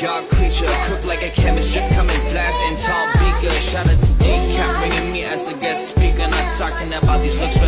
God creature, cooked like a chemist, drip coming flash and tall beaker. Shout out to Decap, bringing me as a guest speaker, not talking about these looks.